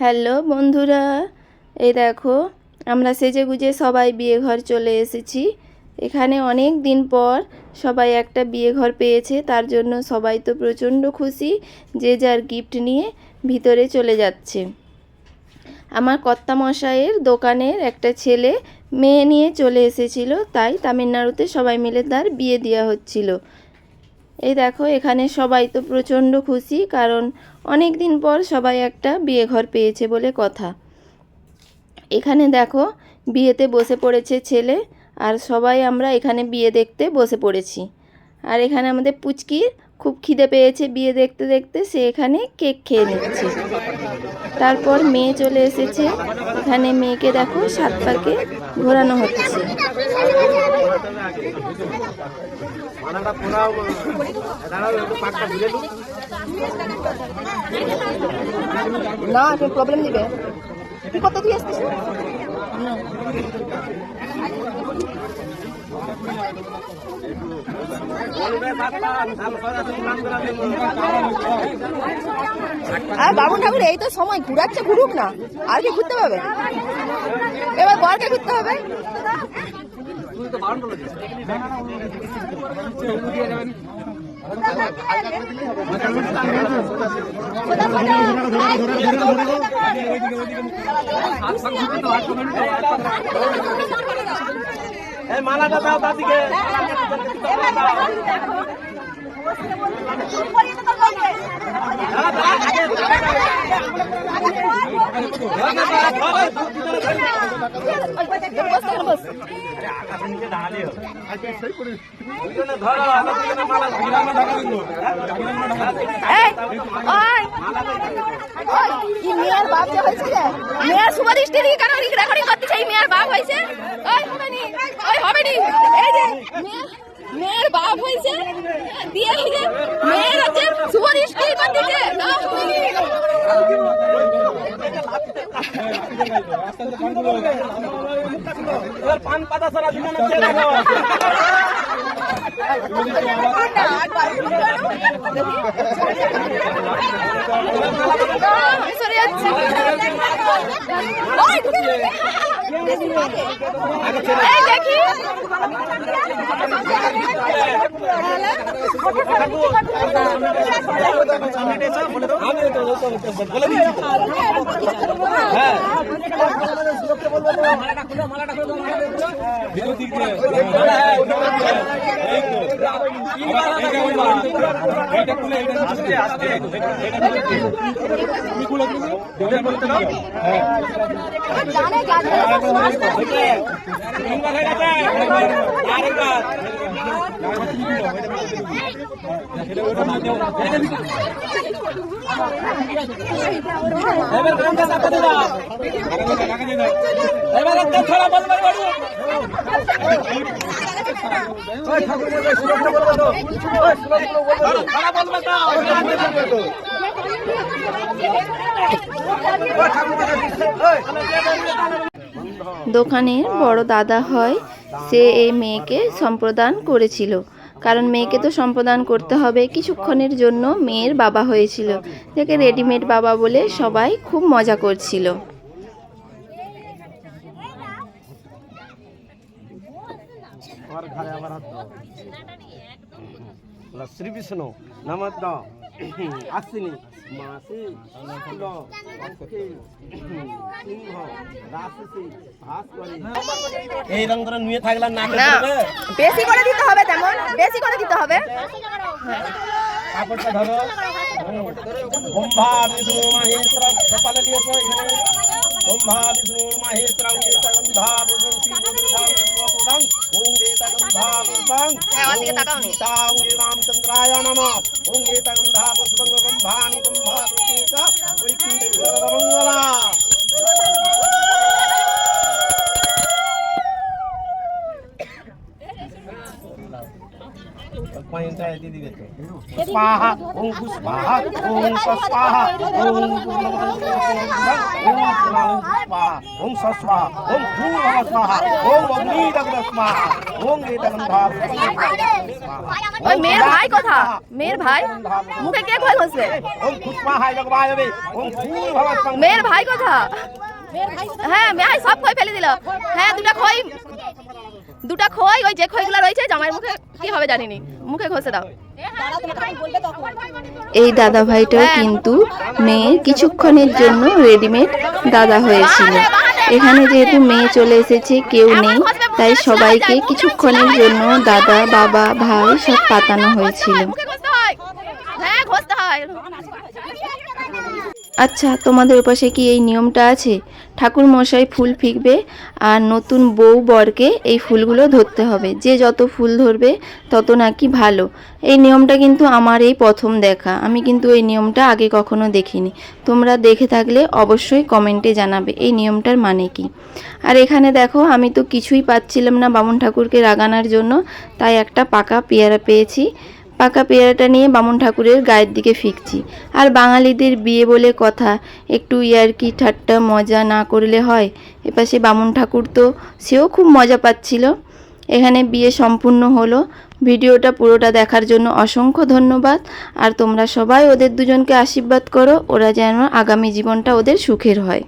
Hello বন্ধুরা, এই দেখো, আমরা সেজে গুজে সবাই বিয়ে ঘর চলে এসেছি। এখানে অনেক দিন পর সবাই একটা বিয়ে ঘর পেয়েছে, তার জন্য সবাই তো প্রচণ্ড খুশি যে যার গিফট নিয়ে ভিতরে চলে যাচ্ছে। আমার কর্তামশাইয়ের দোকানের একটা ছেলে মেয়ে নিয়ে চলে এসেছিল, তাই তামিলনাড়ুতে সবাই মিলে তার বিয়ে দেওয়া হচ্ছিল। এই দেখো, এখানে সবাই তো প্রচণ্ড খুশি, কারণ অনেক দিন পর সবাই একটা বিয়ে ঘর পেয়েছে বলে কথা। এখানে দেখো, বিয়েতে বসে পড়েছে ছেলে, আর সবাই আমরা এখানে বিয়ে দেখতে বসে পড়েছি। আর এখানে আমাদের পুচকির খুব খিদে পেয়েছে বিয়ে দেখতে দেখতে, সে এখানে কেক খেয়ে নিচ্ছে। তারপর মেয়ে চলে এসেছে, এখানে মেয়েকে দেখো সাত পাকে ঘোরানো হচ্ছে। দাঁড়াও একটু না তুমি প্রবলেম দিবে কি করতে দিয়ে আসছিস আর বাবুন ঠাকুর, এই তো সময়। ঘুরাচ্ছে, ঘুরুক না। আর কি ঘুরতে পারবে? এবার বরকে ঘুরতে হবে। মালাটা দাও দাদিকে। মেয়ের বাপ যে হয়েছে? মেয়ের সুপারস্টার দিকে কেন রেকর্ডিং করতেছে এই মেয়ের বাপ হয়েছে মেয়ের- বাপ হয়েছে হচ্ছে সুপারস্টার করতেছে না হবে নি। এবার পান পাতা সারা দেখি বলে দিচ্ছি। হ্যাঁ। এবার একটা ছড়া বলবে বাড়ি দোকানের বড় দাদা হয়, সে এই মেয়েকে সম্প্রদান করেছিল। কারণ মেয়েকে তো সম্প্রদান করতে হবে কিছুক্ষণের জন্য মেয়ের বাবা হয়েছিল, যাকে রেডিমেড বাবা বলে সবাই খুব মজা করছিল। ঘরে আবার হাত দাও। বলো, শ্রী বিষ্ণু নমদ আসিনি। মাসি ফুল সিংহ রাশি এই রং ধরে নিয়ে থাকলাম না না। বেশি করে দিতে হবে তেমন বেশি করে দিতে হবে। কাপড়টা ধরো। ব্রহ্মা বিষ্ণু মহেশ্বর কপালে দিয়েছ এখানে। ব্রহ্মা বিষ্ণু মহেশ্বর গন্ধা বুঝুন শিবদাং ওং গীতা গন্ধা পুষ্পং হ্যাঁ, আমার দিকে তাকাও নি। তাং রামচন্দ্রায় নমঃ ওং स्वाहा ओम भू स्वाहा ओम स स्वाहा ओम ओम स्वाहा ओम स स्वाहा ओम भू नमः स्वाहा ओम अग्नि दग्ध स्वाहा ओम एतगंधा ওই মেয়ের ভাই কথা মেয়ের ভাই মুখে কে খই ঘষবে ओम पुष्पाहाय जगवायवे ओम भू भव संग মেয়ের ভাই কথা হ্যাঁ মেয়ে সব খই ফেলে দিল হ্যাঁ দুটা খই দুটা খই ওই যে খইগুলো রয়েছে জামাইয়ের মুখে কি হবে জানিনি? মুখে ঘষে দাও। এই দাদা ভাইটাও কিন্তু মেয়ে কিছুক্ষণের জন্য রেডিমেড দাদা হয়েছিল। এখানে যেহেতু মেয়ে চলে এসেছে কেউ নেই তাই সবাইকে কিছুক্ষণের জন্য দাদা বাবা ভাই সব পাতানো হয়েছিল। হয়। হ্যাঁ ঘষতে হয়। আচ্ছা তোমাদের ওপাশে কি এই নিয়মটা আছে? ঠাকুর মশাই ফুল ফিকবে আর নতুন বউ বরকে এই ফুলগুলো ধরতে হবে। যে যত ফুল ধরবে, তত নাকি ভালো। এই নিয়মটা কিন্তু আমার এই প্রথম দেখা। আমি কিন্তু এই নিয়মটা আগে কখনো দেখিনি। তোমরা দেখে থাকলে অবশ্যই কমেন্টে জানাবে এই নিয়মটার মানে কি। আর এখানে দেখো, আমি তো কিছুই পাচ্ছিলাম না বামুন ঠাকুরকে রাগানোর জন্য। তাই একটা পাকা পেয়ারা পেয়েছি। পাকা পেয়ারাটা নিয়ে বামুন ঠাকুরের গায়ের দিকে ফিকছি আর বাঙালিদের বিয়ে বলে কথা, একটু ইয়ার্কি ঠাট্টা মজা না করলে হয়? এপাশে বামুন ঠাকুর তো, সেও খুব মজা পাচ্ছিল। এখানে বিয়ে সম্পূর্ণ হলো। ভিডিওটা পুরোটা দেখার জন্য অসংখ্য ধন্যবাদ। আর তোমরা সবাই ওদের দুজনকে আশীর্বাদ করো, ওরা যেন আগামী জীবনটা ওদের সুখের হয়।